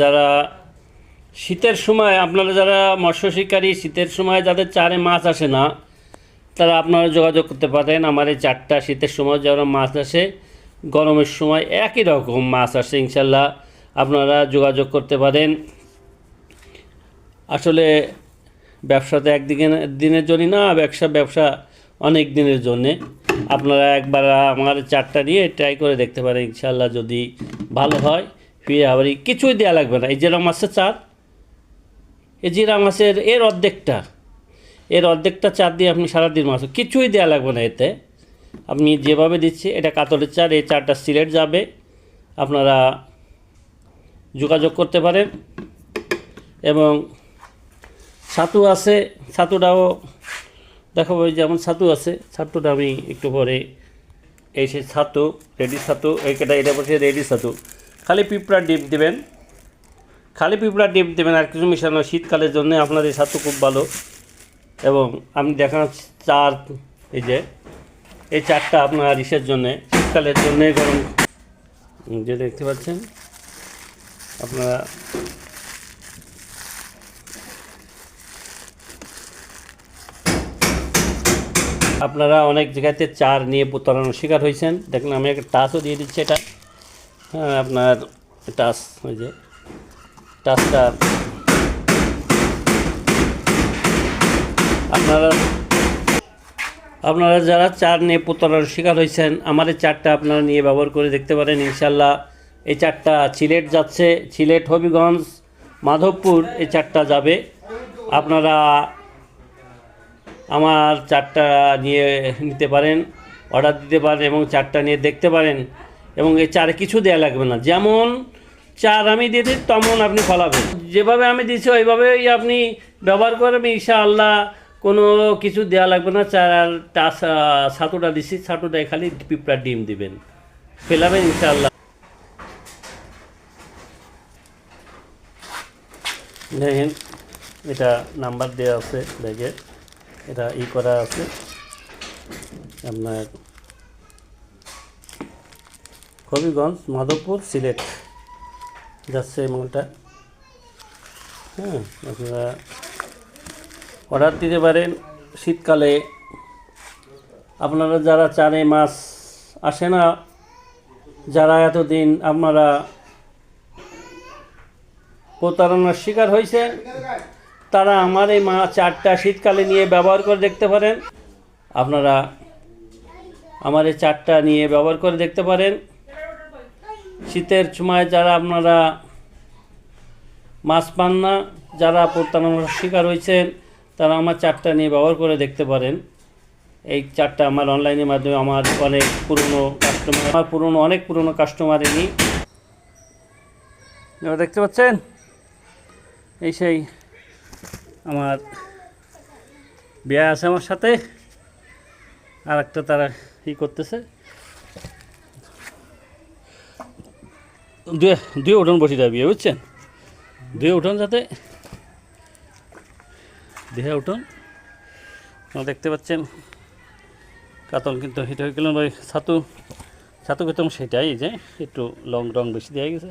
যারা শীতের সময়, আপনারা যারা মৎস্য শিকারী, শীতের সময় যাদের চারে মাছ আসে না, তারা আপনারা যোগাযোগ করতে পারেন। আমার এই চারটা শীতের সময় যারা মাছ আসে, গরমের সময় একই রকম মাছ আসে, ইনশাল্লাহ আপনারা যোগাযোগ করতে পারেন। আসলে ব্যবসাতে একদিকে দিনের জন্য না, ব্যবসা ব্যবসা অনেক দিনের জন্যে। আপনারা একবার আমার চারটা নিয়ে ট্রাই করে দেখতে পারেন, ইনশাল্লাহ যদি ভালো হয়। ফিরে আবার কিছুই দেওয়া লাগবে না। এই যেরকম আছে চার এই জিরা মাছের এর অর্ধেকটা এর অর্ধেকটা চার দিয়ে আপনি সারাদিন মাছ কিছুই দেওয়া লাগবে না এতে। আপনি যেভাবে দিচ্ছি, এটা কাতলের চার এই চারটা সিলেট যাবে। আপনারা যোগাযোগ করতে পারেন। এবং ছাতু আছে, ছাতুটাও দেখাবো ওই যেমন ছাতু আছে, ছাতুটা আমি একটু পরে, এই সে ছাতু, রেডি ছাতু এইটা এটা বলছে রেডি ছাতু। খালি পিঁপড়া ডিপ দেবেন। খালি পিঁপড়া ডিপ দেবেন আর কিছু মিশানো শীতকালের জন্য আপনার এই ছাতু খুব ভালো। এবং আমি দেখা চার এই যে, এই চারটা আপনার ইসের জন্যে, শীতকালের জন্যে গরম। যে দেখতে পাচ্ছেন, আপনারা আপনারা অনেক জায়গাতে চার নিয়ে প্রতারণার শিকার হয়েছেন। দেখুন, আমি একটা টাচও দিয়ে দিচ্ছি এটা। হ্যাঁ আপনার টাচ, ওই যে, টাচটা। আপনারা আপনারা যারা চার নিয়ে প্রতারণার শিকার হয়েছেন, আমার এই চারটা আপনারা নিয়ে ব্যবহার করে দেখতে পারেন ইনশাল্লাহ এই চারটা সিলেট যাচ্ছে, সিলেট, হবিগঞ্জ, মাধবপুর, এই চারটা যাবে। আপনারা আমার চারটা নিয়ে নিতে পারেন, অর্ডার দিতে পারেন এবং চারটা নিয়ে দেখতে পারেন। এবং এই চারে কিছু দেওয়া লাগবে না। যেমন চার আমি দিয়েছি তেমন আপনি ফলাবেন। যেভাবে আমি দিয়েছি, ওইভাবেই আপনি ব্যবহার করবেন। ইনশাআল্লাহ কোনো কিছু দেওয়া লাগবে না। চার আর টাস ছাতুটা দিছি ছাতুটায় খালি পিঁপড়ার ডিম দিবেন। ফেলাবেন ইনশাআল্লাহ। দেখেন, এটা নাম্বার দেওয়া আছে দেখে এটা ই করা আছে। আপনার হবিগঞ্জ, মাধবপুর, সিলেট। যাচ্ছে এই মালটা। হ্যাঁ আপনারা অর্ডার দিতে পারেন শীতকালে। আপনারা যারা চানে মাছ আসে না, যারা এতদিন আপনারা প্রতারণার শিকার হয়েছে তারা আমার এই মা চারটা শীতকালে নিয়ে ব্যবহার করে দেখতে পারেন। আপনারা আমার এই চারটা নিয়ে ব্যবহার করে দেখতে পারেন। শীতের সময় যারা আপনারা মাছ পান না, যারা প্রতারণার শিকার হয়েছেন, তারা আমার চারটা নিয়ে ব্যবহার করে দেখতে পারেন। এই চারটা আমার অনলাইনের মাধ্যমে আমার অনেক পুরনো কাস্টমার আমার পুরনো, অনেক পুরনো কাস্টমার এনি দেখতে পাচ্ছেন? এই সেই আমার বিয়ে আছে আমার সাথে। আর একটা তারা ই করতেছে। দুয়ে দুয়ে উঠোন বসে যাবে বিয়ে, বুঝছেন? দুয়ে উঠোন যাতে দেহে উঠোন। দেখতে পাচ্ছেন, কাতল কিন্তু হিট হয়ে গেলেন ওই ছাতু ছাতু কিন্তু সেটাই যে, একটু লং রং বেশি দেওয়া গেছে।